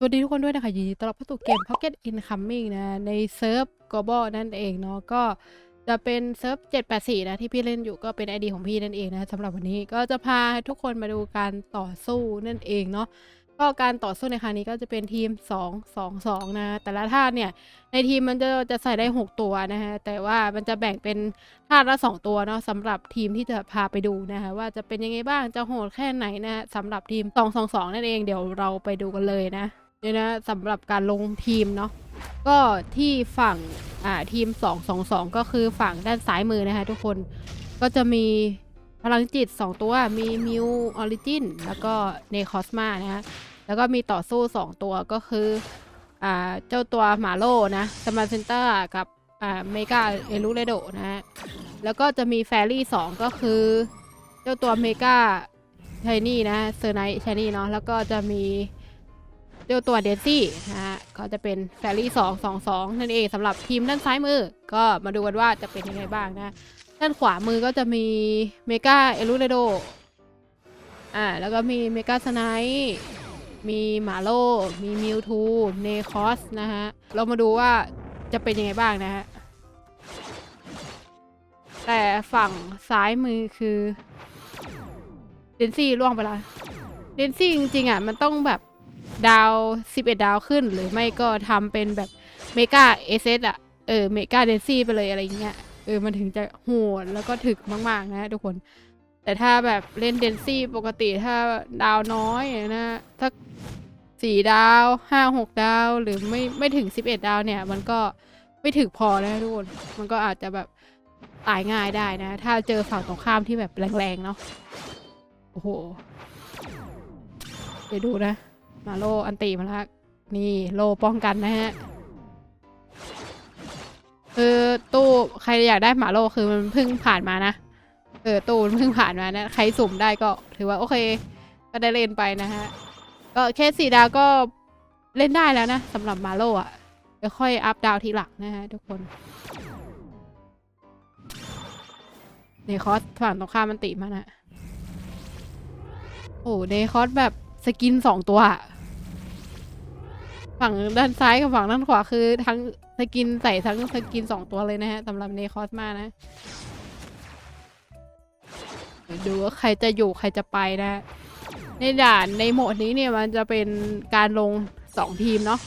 สวัสดีทุกคนด้วยนะคะยินดีต้อนรับเข้าสู่เกม Pocket Incoming นะ ในเซิร์ฟ Global นั่นเองเนาะก็จะเป็นเซิร์ฟ 784 นะ ที่พี่เล่นอยู่ก็เป็น ID ของพี่นั่นเองนะสำหรับวันนี้ก็จะพาทุกคนมาดูการต่อสู้นั่นเองเนาะก็การต่อสู้ในครั้งนี้ก็จะเป็นทีม 2 2 2 นะ แต่ละท่าเนี่ย ในทีมมันจะจะใส่ได้ 6 ตัวนะฮะ แต่ว่ามันจะแบ่งเป็นท่าละ 2 ตัวเนาะสำหรับทีมที่จะพาไปดูนะคะว่าจะเป็นยังไงบ้างจะโหดแค่ไหนนะสำหรับทีม 222 นั่นเองเดี๋ยวเราไปดูกันเลยนะ เนี่ยนะสำหรับการลงทีมเนาะก็ที่ฝั่งอ่าทีม 222 ก็คือฝั่งด้านซ้ายมือนะคะทุกคนก็จะมีพลังจิต 2 ตัวมีมิวออริจินแล้วก็เนคอสมานะฮะแล้วก็มีต่อสู้ 2 ตัวก็คืออ่าเจ้าตัวหมาโลนะสมาร์เซนเตอร์กับอ่าเมกาเอลูเรโดนะฮะแล้วก็จะมีแฟรี่ 2 ก็คือ เจ้าตัวเมกาชนี่นะเซอร์ไนท์ชนี่เนาะแล้วก็จะมี เจ้าตัวเดซี่นะฮะก็จะเป็นแฟรี่สองสองสองนั่นเองสำหรับทีมด้านซ้ายมือ ก็มาดูกันว่าจะเป็นยังไงบ้างนะ ด้านขวามือก็จะมีเมกาเอลูเรโดอ่าแล้วก็มีเมกาสไนมีหมาโล มีมิวทูเนคอสนะฮะ เรามาดูว่าจะเป็นยังไงบ้างนะฮะ แต่ฝั่งซ้ายมือคือเดนซี่ล่วงไปล้วเดนซี่จริงๆอะมันต้องแบบ ดาว 11 ดาวขึ้น หรือไม่ก็ทำเป็นแบบเมกาเอเซอะเออเมกาเดนซี่ไปเลยอะไรเงี้ยเออมันถึงจะโหดแล้วก็ถึกมาก ๆ นะทุกคน แต่ถ้าแบบเล่นเดนซี่ปกติถ้าดาวน้อยนะสักสี่ดาวห้าหกดาวหรือไม่ไม่ถึง11ดดาวเนี่ย มันก็ไม่ถึกพอนะทุกคน มันก็อาจจะแบบตายง่ายได้นะ ถ้าเจอฝั่งตรงข้ามที่แบบแรง ๆ เนาะโอ้โหเดี๋ยวดูนะ มาโลอันตีมาแล้วนี่โลป้องกันนะฮะคือตู้ใครอยากได้หมาโลคือมันเพิ่งผ่านมานะเออตู้มันเพิ่งผ่านมานะใครสุ่มได้ก็ถือว่าโอเค ก็ได้เล่นไปนะฮะก็แค่สี่ดาวก็เล่นได้แล้วนะสำหรับมาโลอะเดี๋ยวค่อยอัพดาวทีหลังนะฮะทุกคนเนคอสฝั่งตรงข้ามมันติมานะโอ้เนคอสแบบสกินสองตัวอะ ฝั่งด้านซ้ายกับฝั่งด้านขวาคือทั้งสกินใส่ทั้งสกินสองตัวเลยนะฮะสำหรับเนคอสมานะดูว่าใครจะอยู่ใครจะไปนะ ในด่านในโหมดนี้เนี่ยมันจะเป็นการลงสองทีมเนาะ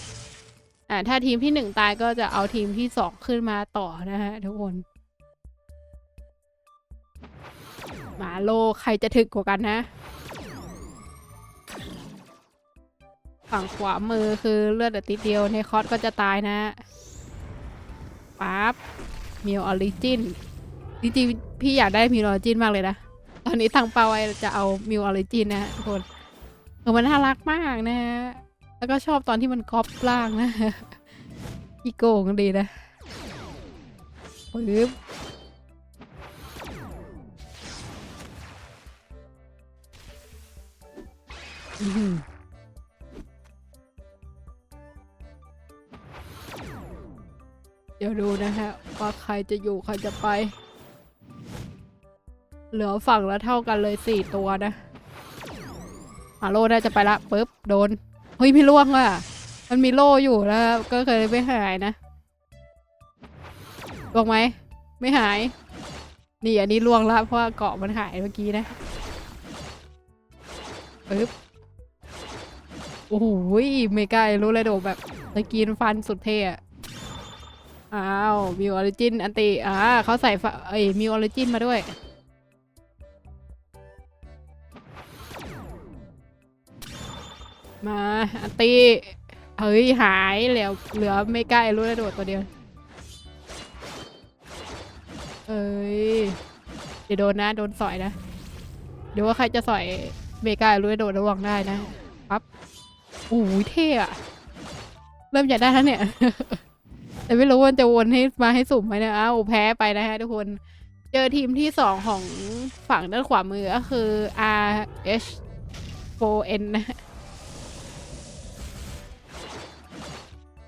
อ่าถ้าทีมที่หนึ่งตายก็จะเอาทีมที่สองขึ้นมาต่อนะฮะทุกคนหมาโลใครจะถึกกว่ากันนะ ฝั่งขวามือคือเลือดแต่ติดเดียวในคอสก็จะตายนะปั๊บมิวออริจินจริงๆพี่อยากได้มิวออริจินมากเลยนะ ตอนนี้ทางเปาไว้จะเอามิวออริจินนะทุกคนเออมันน่ารักมากนะฮะ แล้วก็ชอบตอนที่มันก๊อปล่างนะพี่โกงดีนะปึ๊บอื้อ เดี๋ยวดูนะฮะ ว่าใครจะอยู่ ใครจะไป เหลือฝั่งละเท่ากันเลยสี่ตัวนะมาโล่น่าจะไปละปุ๊บโดน เฮ้ยไม่ล่วงอะ มันมีโล่อยู่แล้วก็เคยไม่หายนะล่วงไหม ไม่หาย นี่อันนี้ล่วงละเพราะว่าเกาะมันหายเมื่อกี้นะปึ๊บโอ้โหเมการู้เลยโดแบบตะกีนฟันสุดเท่อะ อ้าวมิวออริจินอันติอ่าเขาใส่ฝาเอ้ยมิวออริจินมาด้วย มาอันติเฮ้ย หายเหลือเหลือไม่ใกล้รู้แล้วโดดตัวเดียวเอ้ยเดี๋ยวโดนนะ โดนสอยนะเดี๋ยวว่าใครจะสอยเมการู้แล้วโดดระวังได้นะปั๊บโอ้เท่อะเริ่มอยากได้แล้วเนี่ย แต่ไม่รู้ว่าจะวนให้มาให้สุ่มไหมนะอ้าวแพ้ไปนะฮะทุกคน เจอทีมที่สองของฝั่งด้านขวามือก็คือ R H 4 N นะฮะ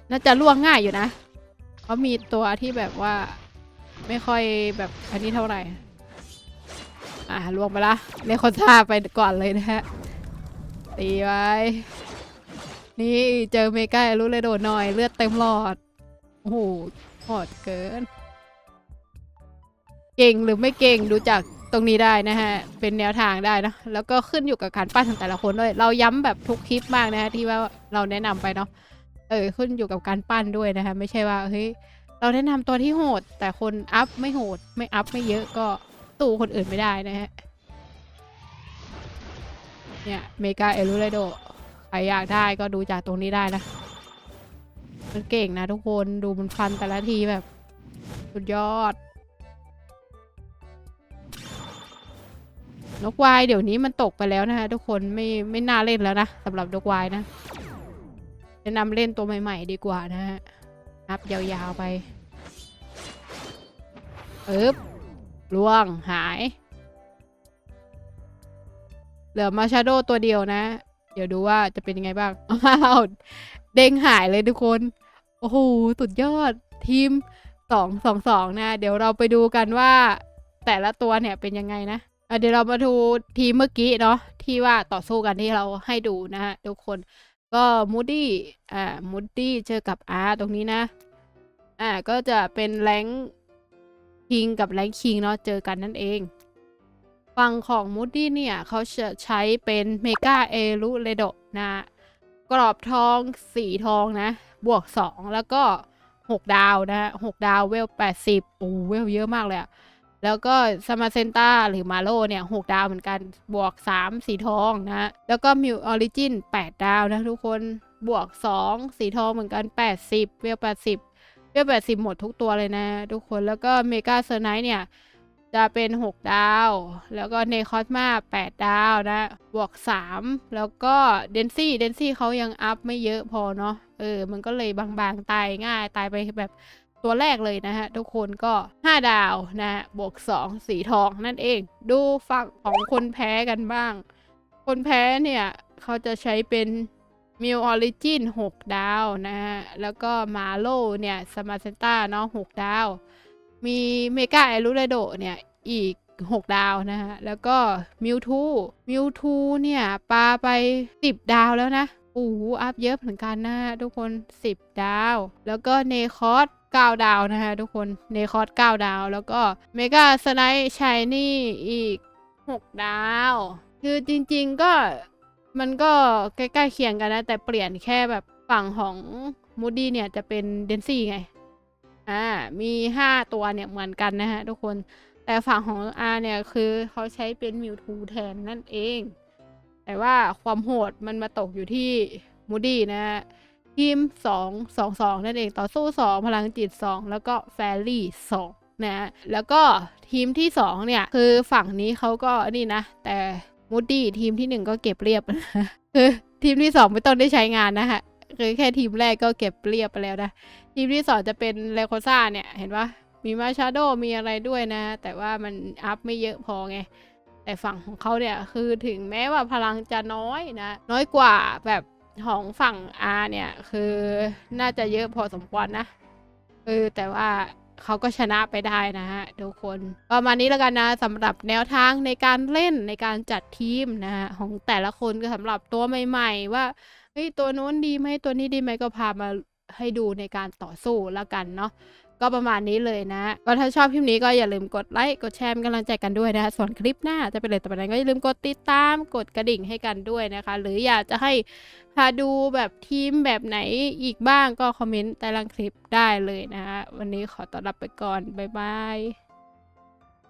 น่าจะล่วงง่ายอยู่นะเขามีตัวที่แบบว่าไม่ค่อยแบบอันนี้เท่าไหร่ อ่าล่วงไปละเลคอนท่าไปก่อนเลยนะฮะ ตีไว้ นี่เจอเมการู้เลยโดดหน่อยเลือดเต็มหลอด โอ้โหโหดเกิน เก่งหรือไม่เก่งดูจากตรงนี้ได้นะฮะ เป็นแนวทางได้นะ แล้วก็ขึ้นอยู่กับการปั้นของแต่ละคนด้วย เราย้ำแบบทุกคลิปมากนะฮะที่ว่าเราแนะนำไปเนาะ เออขึ้นอยู่กับการปั้นด้วยนะคะ ไม่ใช่ว่าเฮ้ยเราแนะนำตัวที่โหด แต่คนอัพไม่โหด ไม่อัพไม่เยอะก็สู้คนอื่นไม่ได้นะฮะ เนี่ยเมกาเอลูเรโดใครอยากได้ก็ดูจากตรงนี้ได้นะ มันเก่งนะทุกคนดูมันฟันแต่ละทีแบบ สุดยอด นกวายเดี๋ยวนี้มันตกไปแล้วนะคะทุกคนไม่ไม่น่าเล่นแล้วนะสำหรับนกวายนะแนะนำเล่นตัวใหม่ๆดีกว่านะฮะนับยาวๆไปปึ๊บล่วงหาย เหลือมาชาโดตัวเดียวนะ เดี๋ยวดูว่าจะเป็นยังไงบ้างอ้าวเด้งหายเลยทุกคน โอ้โห สุดยอดทีมสองสองสองนะ เดี๋ยวเราไปดูกันว่า แต่ละตัวเนี่ยเป็นยังไงนะเดี๋ยวเรามาดูทีมเมื่อกี้เนาะที่ว่าต่อสู้กันที่เราให้ดูนะฮะทุกคนก็มูดดี้อ่ามูดดี้เจอกับอาร์ตรงนี้นะ อ่าก็จะเป็นแรงคิงกับแรงคิงเนาะเจอกันนั่นเอง ฝั่งของมูดดี้เนี่ยเขาจะใช้เป็นเมกาเอลูเรโดนะ กรอบทองสีทองนะ บวก 2 แล้วก็ 6 ดาวนะฮะ6ดาวเวล 80 โอ้เวลเยอะมากเลยอะแล้วก็ซามาเซนตาหรือมาโลเนี่ย6ดาวเหมือนกันบวก 3 สีทองนะ แล้วก็มิวออริจิน8ดาวนะทุกคนบวก 2 สีทองเหมือนกัน 80 เวล 80 เวล 80 หมดทุกตัวเลยนะ ทุกคนแล้วก็เมกาเซอร์ไนท์เนี่ย จะเป็น 6 ดาว แล้วก็เนคอสมา8 ดาวนะ บวก 3 แล้วก็เดนซี่เดนซี่เขายังอัพไม่เยอะพอเนาะ เออ มันก็เลยบางๆ ตายง่าย ตายไปแบบตัวแรกเลยนะฮะ ทุกคนก็ 5 ดาวนะ บวก 2 สีทองนั่นเอง ดูฝั่งของคนแพ้กันบ้าง คนแพ้เนี่ยเขาจะใช้เป็นมิวออริจิน6 ดาวนะฮะ แล้วก็มาโลเนี่ยสมาเซนต้าเนาะ6ดาว มีเมกาไอรูเรโดเนี่ยอีก 6 ดาวนะฮะ แล้วก็มิวทูมิวทูเนี่ยปาไป 10 ดาวแล้วนะโอ้โหอัพเยอะเหมือนกันนะฮะทุกคน 10 ดาว แล้วก็เนคอส9ดาวนะฮะทุกคน เนคอส9ดาว แล้วก็เมกาสไนชายนี่อีก 6 ดาว คือจริงๆก็มันก็ใกล้ๆเคียงกันนะ แต่เปลี่ยนแค่แบบฝั่งของมูดี้เนี่ยจะเป็นเดนซี่ไง อ่ามีห้าตัวเนี่ยเหมือนกันนะฮะทุกคนแต่ฝั่งของ R เนี่ยคือเขาใช้เป็นมิวทูแทนนั่นเอง แต่ว่าความโหดมันมาตกอยู่ที่มูดี้นะฮะทีมสองสองสองนั่นเองต่อสู้สองพลังจิตสองแล้วก็แฟรี่สองนะฮะแล้วก็ทีมที่สองเนี่ยคือฝั่งนี้เขาก็นี่นะ แต่มูดี้ทีมที่หนึ่งก็เก็บเรียบคือทีมที่สองไม่ต้องได้ใช้งานนะฮะ คือแค่ทีมแรกก็เก็บเรียบไปแล้วนะ ทีมที่สองจะเป็นเลโคซ่าเนี่ย เห็นปะมีมาชาโดมีอะไรด้วยนะ แต่ว่ามันอัพไม่เยอะพอไง แต่ฝั่งของเขาเนี่ย คือถึงแม้ว่าพลังจะน้อยนะ น้อยกว่าแบบของฝั่ง R เนี่ย คือน่าจะเยอะพอสมควรนะเออแต่ว่าเขาก็ชนะไปได้นะฮะทุกคนประมาณนี้แล้วกันนะสำหรับแนวทางในการเล่นในการจัดทีมนะฮะของแต่ละคนก็สำหรับตัวใหม่ ๆ ว่า เฮ้ยตัวโน้นดีไหมตัวนี้ดีไหมก็พามาให้ดูในการต่อสู้แล้วกันเนาะก็ประมาณนี้เลยนะ ก็ถ้าชอบคลิปนี้ก็อย่าลืมกดไลค์กดแชร์เป็นกำลังใจกันด้วยนะคะส่วนคลิปหน้าจะเป็นอะไรต่อไปนั้นก็อย่าลืมกดติดตามกดกระดิ่งให้กันด้วยนะคะ หรืออยากจะให้พาดูแบบทีมแบบไหนอีกบ้างก็คอมเมนต์ใต้ล่างคลิปได้เลยนะคะวันนี้ขอต้อนรับไปก่อนบ๊ายบาย